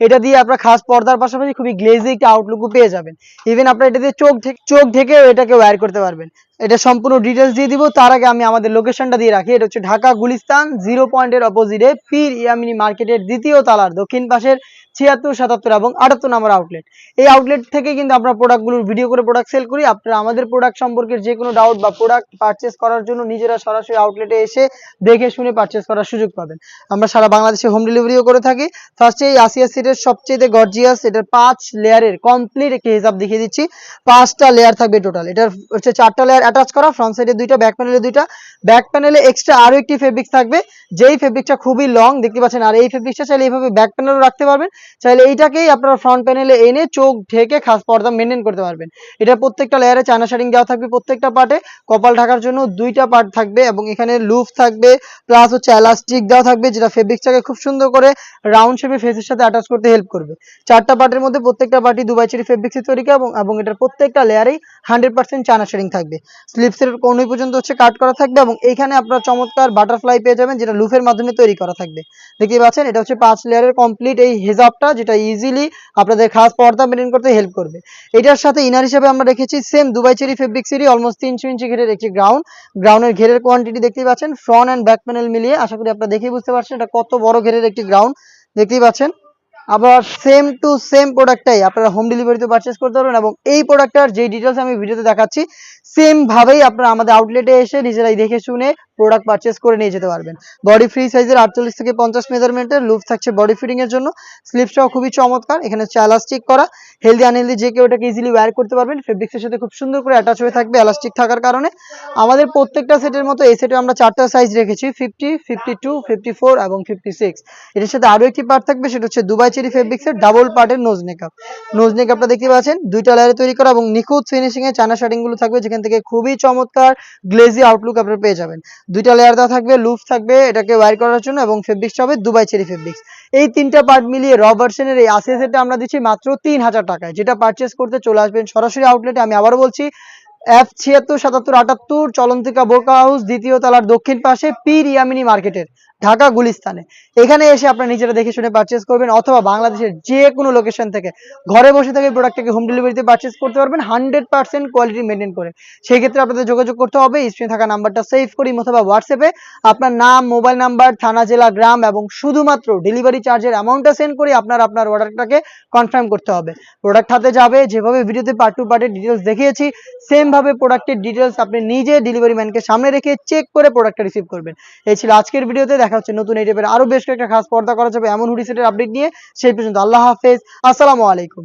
এটা দিয়ে আপনার খাস পর্দার পাশাপাশি খুবই গ্লেজি একটা আউটলুকও পেয়ে যাবেন। ইভেন আপনার এটা দিয়ে চোখ চোখ ঢেকেও এটাকে ওয়্যার করতে পারবেন। এটা সম্পূর্ণ ডিটেলস দিয়ে দিব। তার আগে আমি আমাদের লোকেশনটা দিয়ে রাখি। এটা হচ্ছে ঢাকা গুলিস্তান জিরো পয়েন্টের অপোজিটে পীর ইয়ামিনী মার্কেটের দ্বিতীয় তালার দক্ষিণ পাশের ছিয়াত্তর, সাতাত্তর এবং আটাত্তর নম্বর আউটলেট এই আউটলেট থেকে কিন্তু আমরা প্রোডাক্টগুলোর ভিডিও করে প্রোডাক্ট সেল করি। আপনারা আমাদের প্রোডাক্ট সম্পর্কে যে কোনো ডাউট বা প্রোডাক্ট পারচেস করার জন্য নিজেরা সরাসরি আউটলেটে এসে দেখে শুনে পারচেস করার সুযোগ পাবেন। আমরা সারা বাংলাদেশে হোম ডেলিভারিও করে থাকি। ফার্স্টে এই আসিয়া সিটের সবচেয়ে গর্জিয়াস এটার পাঁচ লেয়ারের কমপ্লিট একটি হিসাব দেখিয়ে দিচ্ছি। পাঁচটা লেয়ার থাকবে টোটাল এটার হচ্ছে চারটা লেয়ার অ্যাটাচ করা ফ্রন্ট সাইডে দুইটা ব্যাক প্যানেলে দুইটা। ব্যাক প্যানেলে এক্সট্রা আরও একটি ফেব্রিক থাকবে, যেই ফেব্রিকটা খুবই লং দেখতে পাচ্ছেন? আর এই ফেব্রিকটা চাইলে এইভাবে ব্যাক প্যানেলও রাখতে পারবেন। চাইলে এইটাকেই আপনারা ফ্রন্ট প্যানেলে এনে চোখ ঢেকে খাস পর্দা মেনটেন করতে পারবেন। এটা প্রত্যেকটা লেয়ারে চায়না শাড়িং দেওয়া থাকবে প্রত্যেকটা পার্টে কপাল ঢাকার জন্য দুইটা পার্ট থাকবে এবং এখানে লুফ থাকবে প্লাস হচ্ছে এলাস্টিক দেওয়া থাকবে, যেটা ফেব্রিকটাকে খুব সুন্দর করে রাউন্ড শেপে ফেসের সাথে অ্যাটাচ করতে হেল্প করবে। চারটা পার্টের মধ্যে প্রত্যেকটা পার্টি দুবাই চেরি ফেব্রিক্সে তৈরি এবং এবং এটার প্রত্যেকটা লেয়ারেই হান্ড্রেড পার্সেন্ট চায়না শেডিং থাকবে। স্লিপসের কোনই পর্যন্ত হচ্ছে কাট করা থাকবে এবং এইখানে আপনার চমৎকার বাটারফ্লাই পেয়ে যাবেন যেটা লুফের মাধ্যমে তৈরি করা থাকবে। দেখতে পাচ্ছেন, এটা হচ্ছে পাঁচ লেয়ারের কমপ্লিট এই হেজাবটা, যেটা ইজিলি আপনাদের খাস পর্দা মেনটেন করতে হেল্প করবে। এটার সাথে ইনার হিসেবে আমরা রেখেছি সেম দুবাই চেরি ফেব্রিক সিরি অলমোস্ট তিনশো ইঞ্চি ঘেরের একটি গ্রাউন্ড গ্রাউন্ডের ঘেরের কোয়ান্টিটি দেখতেই পাচ্ছেন ফ্রন্ট অ্যান্ড ব্যাক প্যানেল মিলিয়ে, আশা করি আপনারা দেখেই বুঝতে পারছেন এটা কত বড় ঘেরের একটি গ্রাউন্ড দেখতেই পাচ্ছেন আবার সেম টু সেম প্রোডাক্টটাই আপনারা হোম ডেলিভারিতে পারচেস করতে পারবেন এবং এই প্রোডাক্টটার যে ডিটেলস আমি ভিডিওতে দেখাচ্ছি সেম ভাবেই আপনারা আমাদের আউটলেটে এসে নিজেরাই দেখে শুনে প্রোডাক্ট পারচেস করে নিয়ে যেতে পারবেন। বডি ফ্রি সাইজের আটচল্লিশ থেকে পঞ্চাশ মেজারমেন্টের লুপ থাকছে বডি ফিটিং এর জন্য। স্লিপসটাও খুবই চমৎকার, এখানে চালাস্টিক করা। হেলদি আনহেলদি যে কেউ এটাকে ইজিলি ওয়্যার করতে পারবেন। ফেব্রিক্সের সাথে খুব সুন্দর করে অ্যাটাচ হয়ে থাকবে এলাস্টিক থাকার কারণে। আমাদের প্রত্যেকটা সেটের মতো এই সেটে আমরা চারটা সাইজ রেখেছি fifty fifty two fifty four এবং ফিফটি সিক্স এটার সাথে আরও একটি পার্ট থাকবে, সেটা হচ্ছে দুবাই চেরি ফেব্রিক্সের ডাবল পার্টের নোজ মেকআপ নোজ মেকআপটা দেখতে পাচ্ছেন, দুইটা লেয়ারে তৈরি করা এবং নিখুঁত ফিনিশিং এ চানা শার্টিংগুলো থাকবে, যেখান থেকে খুবই চমৎকার গ্লেজি আউটলুক আপনারা পেয়ে যাবেন। দুইটা লেয়ার দেওয়া থাকবে লুফ থাকবে, এটাকে ওয়্যার করার জন্য এবং ফেব্রিক্সটা হবে দুবাই চেরি ফেব্রিক্স এই তিনটা পার্ট মিলিয়ে র ভার্সনের এই আসিয়া সেটটা আমরা দিচ্ছি মাত্র তিন হাজার টাকায়। যেটা পারচেস করতে চলে আসবেন সরাসরি আউটলেটে আমি আবারও বলছি এফ ছিয়াত্তর, সাতাত্তর, আটাত্তর, চলন্তিকা বোরকা হাউস দ্বিতীয় তলার দক্ষিণ পাশে পীর ইয়ামিনী মার্কেটের ঢাকা গুলিস্তানে। এখানে এসে আপনারা নিজেরা দেখে শুনে পারচেস করবেন অথবা বাংলাদেশের যে কোনো লোকেশন থেকে ঘরে বসে থেকে প্রোডাক্টটাকে হোম ডেলিভারিতে পারচেস করতে পারবেন হান্ড্রেড পার্সেন্ট কোয়ালিটি মেনটেন করে। সেই ক্ষেত্রে আপনাদের যোগাযোগ করতে হবে স্ক্রিনে থাকা নাম্বারটা সেভ করি অথবা হোয়াটসঅ্যাপে আপনার নাম মোবাইল নাম্বার থানা, জেলা, গ্রাম এবং শুধুমাত্র ডেলিভারি চার্জের অ্যামাউন্টটা সেন্ড করে আপনার আপনার অর্ডারটাকে কনফার্ম করতে হবে। প্রোডাক্ট হাতে যাবে, যেভাবে ভিডিওতে পার্ট টু পার্টের ডিটেলস দেখিয়েছি সেম ভাবে প্রোডাক্টের ডিটেলস আপনি নিজে ডেলিভারি ম্যানকে সামনে রেখে চেক করে প্রোডাক্টটা রিসিভ করবেন। এই ছিল আজকের ভিডিওতে দেখা হচ্ছে নতুন এই টাইপের আরও বেশ কয়েকটা খাস পর্দা করা যাবে এমন হুডি সেটের আপডেট নিয়ে। সেই পর্যন্ত আল্লাহ হাফেজ। আসসালামু আলাইকুম।